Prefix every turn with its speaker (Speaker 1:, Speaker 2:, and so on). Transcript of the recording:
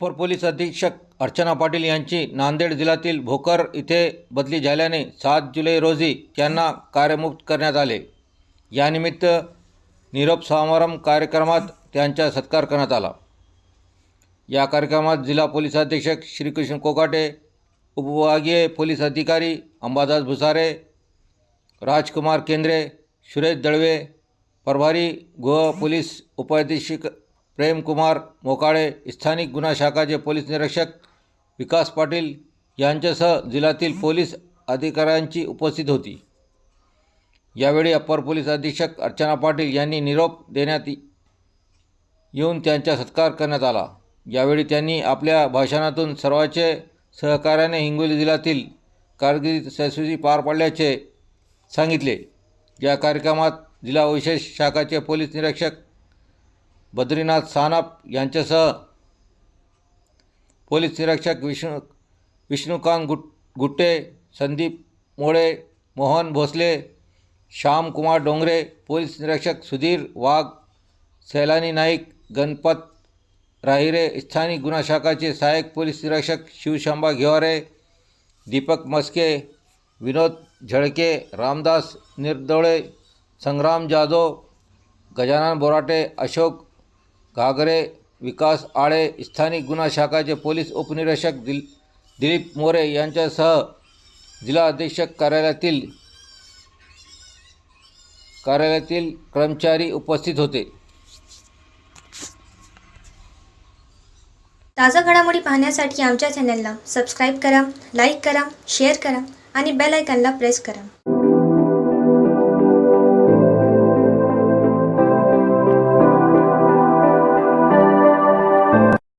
Speaker 1: Upper police अधीक्षक अर्चना पाटील यांची नांदेड जिल्ह्यातील भोकर इथे बदली झाल्याने सात जुलै रोजी त्यांना कार्यमुक्त करण्यात आले. यानिमित्त निरोप समारंभ कार्यक्रमात त्यांचा सत्कार करण्यात आला. या कार्यक्रमात जिल्हा पोलीस अधीक्षक श्रीकृष्ण कोकाटे उपविभागीय पोलीस अधिकारी अंबादास भुसारे राजकुमार केंद्रे सुरेश दळवे प्रभारी गोवा पोलीस उपाधीक्षक प्रेमकुमार मोकाळे स्थानिक गुन्हा शाखाचे पोलीस निरीक्षक विकास पाटील यांच्यासह जिल्ह्यातील पोलीस अधिकाऱ्यांची उपस्थित होती. यावेळी अप्पर पोलीस अधीक्षक अर्चना पाटील यांनी निरोप देण्यात येऊन त्यांचा सत्कार करण्यात आला. यावेळी त्यांनी आपल्या भाषणातून सर्वांचे सहकार्याने हिंगोली जिल्ह्यातील कारगिरी यशस्वी पार पाडल्याचे सांगितले. या कार्यक्रमात जिल्हा विशेष शाखाचे पोलीस निरीक्षक बद्रीनाथ सानप यांच्यासह पोलीस निरीक्षक विष्णू विष्णुकांत गुट गुट्टे संदीप मोळे मोहन भोसले श्यामकुमार डोंगरे पोलीस निरीक्षक सुधीर वाघ सैलानी नाईक गणपत राहिरे स्थानिक गुन्हा शाखाचे सहाय्यक पोलीस निरीक्षक शिवशांबा घेवारे दीपक मस्के विनोद झळके रामदास निर्दोळे संग्राम जाधव गजानन बोराटे अशोक घागरे विकास आळे स्थानिक गुन्हा शाखाचे पोलीस उपनिरीक्षक दिल दिलीप मोरे यांच्यासह जिल्हा अधीक्षक कार्यालयातील कार्यालयातील कर्मचारी उपस्थित होते.
Speaker 2: ताज्या घडामोडी पाहण्यासाठी आमच्या चॅनलला सबस्क्राईब करा लाईक करा शेअर करा आणि बेल आयकॉनला प्रेस करा.